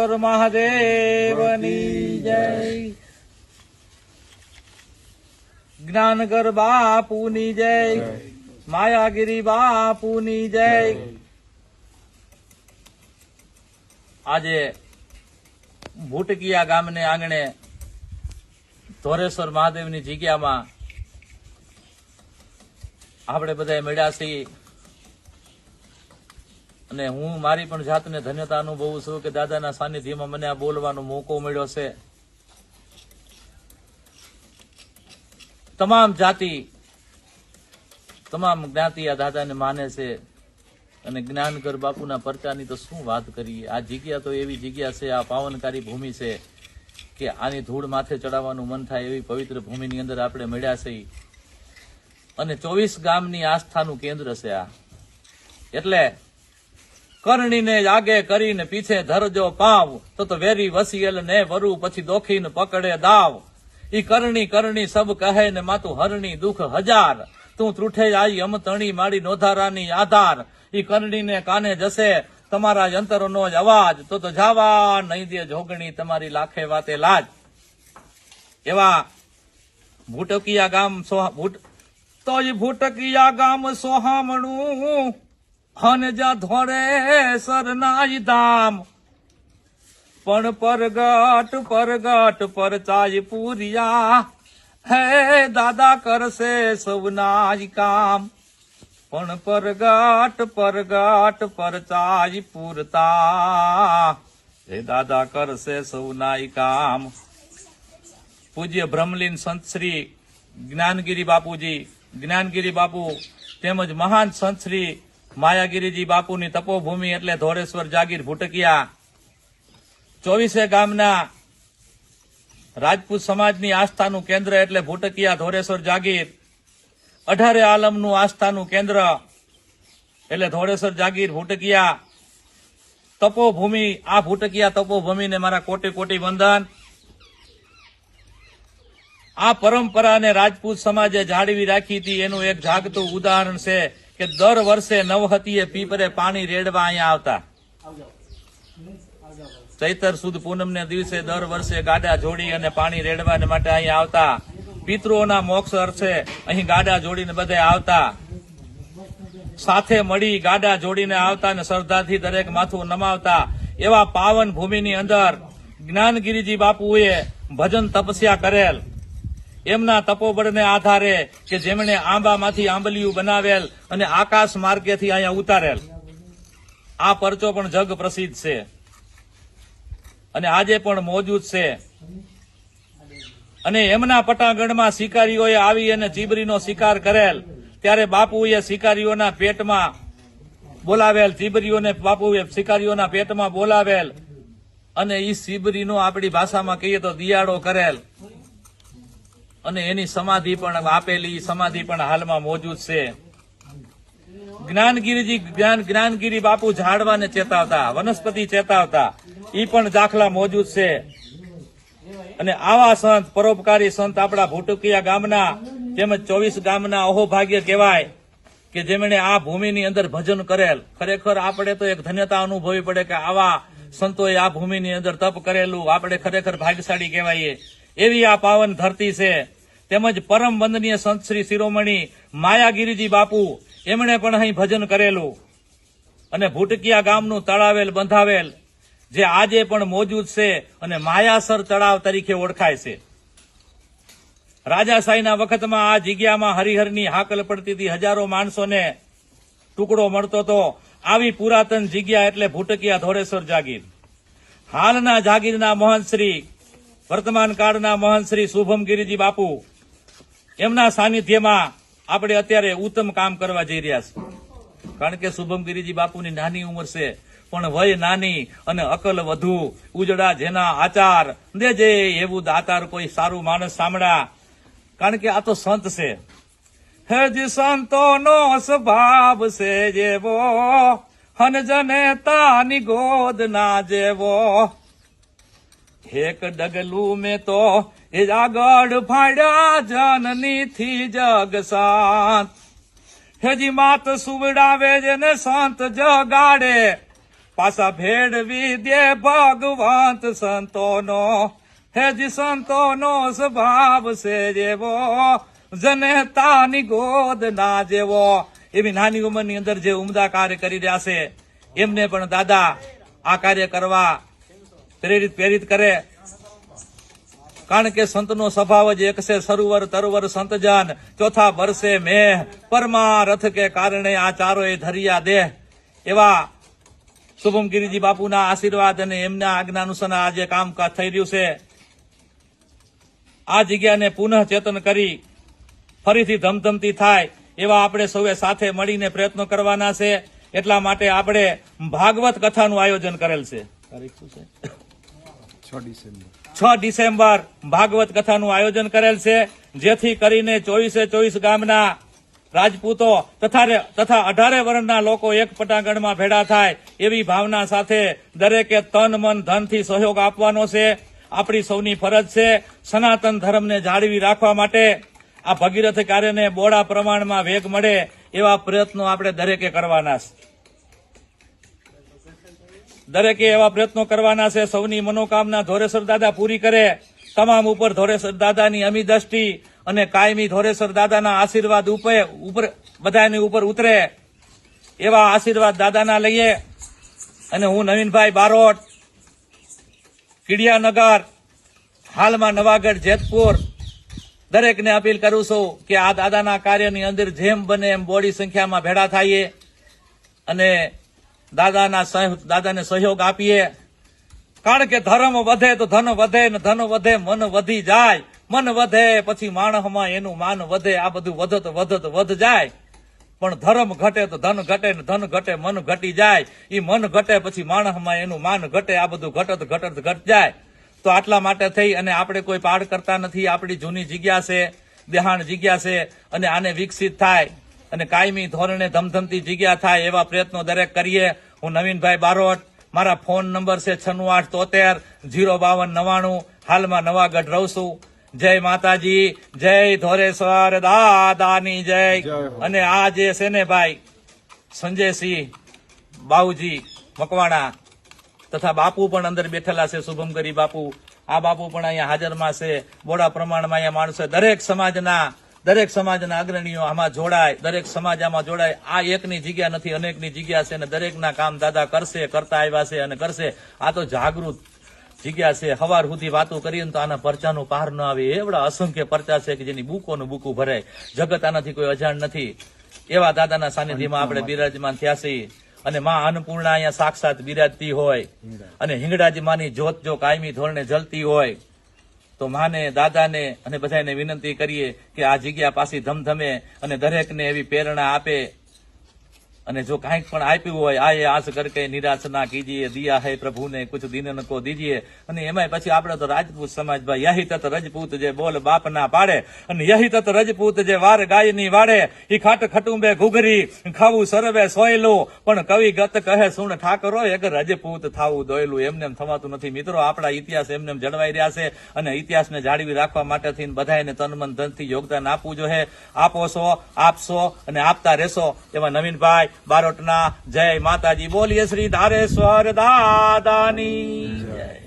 ધોરેશ્વર મહાદેવની જય. જ્ઞાનગર બાપુની જય. માયાગીરી બાપુની જય. આજે ભૂટકિયા ગામને આંગણે ધોરેશ્વર મહાદેવની જગ્યામાં આપણે બધા મળ્યા છીએ. અને હું મારી પણ જાતને ધન્યતા અનુભવું છું કે દાદાના સાનિધ્યમાં મને આ બોલવાનો મોકો મળ્યો છે. તમામ જાતિ, તમામ જ્ઞાતિ આ દાદાને માને છે અને જ્ઞાનગર બાપુના પરચાની તો શું વાત કરીએ? આ જગ્યા તો એવી જગ્યા છે, આ પાવનકારી ભૂમિ છે કે આની ધૂળ માથે ચડાવવાનું મન થાય એવી પવિત્ર ભૂમિની અંદર આપણે મળ્યા છે. અને ચોવીસ ગામની આસ્થાનું કેન્દ્ર છે આ. એટલે કરણીને આગે કરીને પીછે ધરજો પાવ, તો તો વેરી વસિયલ ને વરુ પછી દોખીને પકડે દાવ. ઈ કરણી કરણી સબ કહે ને માતું હરણી દુઃખ હજાર. તું ત્રુઠે આઈ અમતણી માડી નોધારાની આધાર. ઈ કરણીને કાને જશે તમારા યંત્રનો જ અવાજ. તો તો જાવા નહીં દે જોગણી તમારી લાખે વાતે લાજ. એવા ભૂટકિયા ગામ સોહા ભૂટ તો ઈ ભૂટકિયા ગામ સોહામણું હન ધોરે સરનાઈ ધામ. પણ પરગટ પરગટ પરચાય પૂરિયા. હે દાદા કરશે સૌનાજ કામ. પણ પરગટ પરગટ પરચાય પૂરતા. હે દાદા કરશે સૌનાય કામ. પૂજ્ય બ્રહ્મલીન સંત શ્રી જ્ઞાનગીરી બાપુજી, જ્ઞાનગીરી બાપુ તેમજ મહાન સંત શ્રી માયાગીરીજી બાપુની તપોભૂમિ એટલે ધોરેશ્વર જાગીર ભૂટકિયા. ચોવીસે ગામના રાજપૂત સમાજની આસ્થાનું કેન્દ્ર એટલે ભૂટકિયા ધોરેશ્વર જાગીર. અઢારે આલમનું આસ્થાનું કેન્દ્ર એટલે ધોરેશ્વર જાગીર ભૂટકિયા. તપોભૂમિ, આ ભૂટકિયા તપોભૂમિને મારા કોટી કોટી વંદન. આ પરંપરાને રાજપૂત સમાજે જાળવી રાખી હતી, એનું એક જાગતું ઉદાહરણ છે. કે દર વર્ષે નવહતીએ પીપરે પાણી રેડવા અહીંયા આવતા. ચૈતર સુદ પૂનમ ને દિવસે દર વર્ષે ગાડા જોડી અને પાણી રેડવા માટે અહીંયા આવતા. પિતૃઓના મોક્ષ અર્થે અહીં ગાડા જોડીને બધે આવતા. સાથે મળી ગાડા જોડીને આવતા અને શ્રદ્ધાથી દરેક માથું નમાવતા. એવા પાવન ભૂમિની અંદર જ્ઞાનગીરીજી બાપુએ ભજન તપસ્યા કરેલ. એમના તપોબળને આધારે કે જેમણે આંબામાંથી આંબલિયું બનાવેલ અને આકાશ માર્ગેથી અહીંયા ઉતારેલ. આ પરચો પણ જગ પ્રસિદ્ધ છે. અને આજે પણ મોજૂદ છે. અને એમના પટાગઢમાં શિકારીઓએ આવી અને ચીબરીનો શિકાર કરેલ. ત્યારે બાપુએ શિકારીઓના પેટમાં બોલાવેલ ચીબરીઓને બાપુએ શિકારીઓના પેટમાં બોલાવેલ અને ઈ શિબરીનો આપણી ભાષામાં કહીએ તો દિયાળો કરેલ. અને એની સમાધિ પણ આપેલી, સમાધિ પણ હાલમાં મોજૂદ છે. જ્ઞાનગીરીજી, જ્ઞાન જ્ઞાનગીરી બાપુ ઝાડવાને ચેતાવતા, વનસ્પતિ ચેતાવતા, ઈ પણ દાખલા મોજૂદ છે. અને આવા સંત, પરોપકારી સંત આપણા ભૂટુકિયા ગામના તેમજ ચોવીસ ગામના અહોભાગ્ય કહેવાય, કે જેમણે આ ભૂમિની અંદર ભજન કરેલ. ખરેખર આપણે તો એક ધન્યતા અનુભવી પડે કે આવા સંતોએ આ ભૂમિની અંદર તપ કરેલું. આપણે ખરેખર ભાગ્યશાળી કહેવાય એવી આ પાવન ધરતી છે. તેમજ પરમ વંદનીય સંત શ્રી શિરોમણી માયાગીરીજી બાપુ, એમણે પણ અહીં ભજન કરેલું. અને ભૂટકિયા ગામનું તળાવેલ બંધાવેલ, જે આજે પણ મોજૂદ છે અને માયાસર તળાવ તરીકે ઓળખાય છે. રાજાશાહીના વખતમાં આ જગ્યામાં હરિહરની હાકલ પડતી હતી હજારો માણસોને ટુકડો મળતો હતો. આવી પુરાતન જગ્યા એટલે ભૂટકિયા ધોરેશ્વર જાગીર. હાલના જાગીરના મહંત શ્રી વર્તમાન કાળના મહંત શ્રી શુભમ ગિરિજી બાપુ, એમના સાનિધ્યમાં આપણે અત્યારે ઉત્તમ કામ કરવા જઈ રહ્યા છીએ. કારણ કે શુભમ ગિરિજી બાપુની નાની ઉંમર છે, પણ વય નાની અને અકલ વધુ ઉજડા જેના આચાર દેજે એવું દાતાર કોઈ સારું માણસ સાંભળા કારણ કે આ તો સંત છે. હે સંતો નો સ્વભાવ છે જેવો હનજને તાની ગોદ ના જેવો એક ડગલું મેં તો એ આગળ ફાડ્યા જનની થી જગ શાંત હેજી માત સુવડાવે જેને સંત જગાડે. પાછા ભેળવી દે ભગવંત સંતોનો. હેજી સંતોનો સ્વભાવ છે જેવો. જનેતાની ગોદ ના જેવો. એવી નાની ઉંમરની અંદર જે ઉમદા કાર્ય કરી રહ્યા છે, એમને પણ દાદા આ કાર્ય કરવા પ્રેરિત પ્રેરિત કરે. કારણ કે સંતનો સ્વભાવ જ એક છે, સરોવર, તરવર, સંતજન. ચોથા વર્ષે મેહ. પરમારથ કે કારણે આ ચારોએ ધરિયા દેહ. એવા શુભમ ગિરિજી બાપુના આશીર્વાદ અને એમના આજ્ઞા અનુસાર આ કામકાજ થઈ રહ્યું છે. આ જગ્યાને પુનઃ ચેતન કરી ફરીથી ધમધમતી થાય એવા આપણે સૌએ સાથે મળીને પ્રયત્નો કરવાના છે. એટલા માટે આપણે ભાગવત કથાનું આયોજન કરેલ છે? છ ડિસેમ્બર. ભાગવત કથાનું આયોજન કરેલ છે, જેથી કરીને ચોવીસે ચોવીસ ગામના રાજપૂતો તથા તથા અઢારે વર્ણના લોકો એક પટાંગણમાં ભેડા થાય એવી ભાવના સાથે દરેકે તન, મન, ધનથી સહયોગ આપવાનો છે. આપણી સૌની ફરજ છે સનાતન ધર્મને જાળવી રાખવા માટે આ ભગીરથ કાર્યને બોડા પ્રમાણમાં વેગ મળે એવા પ્રયત્નો આપણે દરેકે કરવાના છે. દરેકે એવા પ્રયત્નો કરવાના છે, સૌની મનોકામના ધોરેશ્વર દાદા પૂરી કરે. તમામ ઉપર ધોરેશ્વર દાદાની અમી દ્રષ્ટિ અને કાયમી ધોરેશ્વર દાદાના આશીર્વાદ ઉપર બધાની ઉપર ઉતરે. એવા આશીર્વાદ દાદાના લઈએ. અને હું નવીનભાઈ બારોટ, કીડિયાનગર, હાલમાં નવાગઢ, જેતપુર, દરેકને અપીલ કરું છું કે આ દાદાના કાર્યની અંદર જેમ બને એમ બોડી સંખ્યામાં ભેળા થઈએ. અને દાદાના દાદાને સહયોગ આપીએ. કારણ કે ધર્મ વધે તો ધન વધે ને ધન વધે મન વધી જાય. મન વધે પછી માણસમાં એનું માન વધે. આ બધું વધત વધત, વધ જાય. પણ ધર્મ ઘટે તો ધન ઘટે ને ધન ઘટે મન ઘટી જાય. એ મન ઘટે પછી માણસમાં એનું માન ઘટે. આ બધું ઘટત ઘટત, ઘટ જાય. તો આટલા માટે થઈ અને આપણે કોઈ પાડ કરતા નથી. આપણી જૂની જગ્યા છે દેહાણ જગ્યા છે અને આને વિકસિત થાય. અને કાયમી ધોરણે ધમધમતી જગ્યા થાય એવા પ્રયત્નો દરેક કરીએ. હું નવીનભાઈ બારોટ મારા ફોન નંબર છે છન્નું આઠ તોતેર જીરો બાવન નવાણું હાલમાં નવાગઢ રહું છું. જય માતાજી જય ધોરેશ્વર દાદાની જય. જય અને આ જે છે ને ભાઈ સંજયસિંહ બાઉજી મકવાણા તથા બાપુ પણ અંદર બેઠેલા છે શુભમકરી બાપુ. આ બાપુ પણ અહીંયા હાજરમાં છે. બોડા પ્રમાણમાં અહીંયા માણસો દરેક સમાજના દરેક સમાજના અગ્રણીઓ આમાં જોડાય દરેક સમાજ આમાં જોડાય. આ એકની જગ્યા નથી અનેકની જગ્યા છે અને દરેકના કામ દાદા કરશે કરતા આવ્યા છે અને કરશે. આ તો જાગૃત જગ્યા છે. હવાર સુધી વાતો કરીએ તો આના પરચાનું પાર ન આવે. એવડા અસંખ્ય પરચા છે કે જેની બુકોનું બુકું ભરાય. જગત આનાથી કોઈ અજાણ નથી. એવા દાદાના સાનિધ્યમાં આપણે બિરાજમાન થયા છીએ. અને માં અન્નપૂર્ણા અહીંયા સાક્ષાત બિરાજતી હોય. અને હિંગળાજી. માની જોત જો કાયમી ધોરણે જલતી હોય. તો માને, દાદાને અને બધાને વિનંતી કરીએ કે આ જગ્યા પાછી ધમધમે અને દરેકને એવી પ્રેરણા આપે અને જો કાંઈક પણ આપ્યું હોય, આયે આસ કરકે નિરાશ ના કીજીએ, દિયા હૈ પ્રભુને કુછ દિનન કો દીજીએ. અને એમાંય પછી આપણે તો રાજપૂત સમાજ ભાઈ યહી તત રજપૂત જે બોલ બાપ ના પાડે, અને યહી તત રજપૂત જે વાર ગાયની વાડે, ઈ ખાટ ખટુંબે ઘુઘરી, ખાવું સરવે સોયલું. પણ કવિ ગત કહે, સુણ ઠાકરો એક રજપૂત થાવું દોયલું. એમને એમ થવાતું નથી. મિત્રો, આપણા ઇતિહાસ એમને જળવાઈ રહ્યા છે અને ઇતિહાસને જાળવી રાખવા માટે થઈને બધાને તન મન ધનથી યોગદાન આપવું જોઈએ. આપો છો, આપશો અને આપતા રહેશો એવા નવીનભાઈ બારોટના જય માતાજી. બોલીએ શ્રી ધારેશ્વર દાદાની. જય.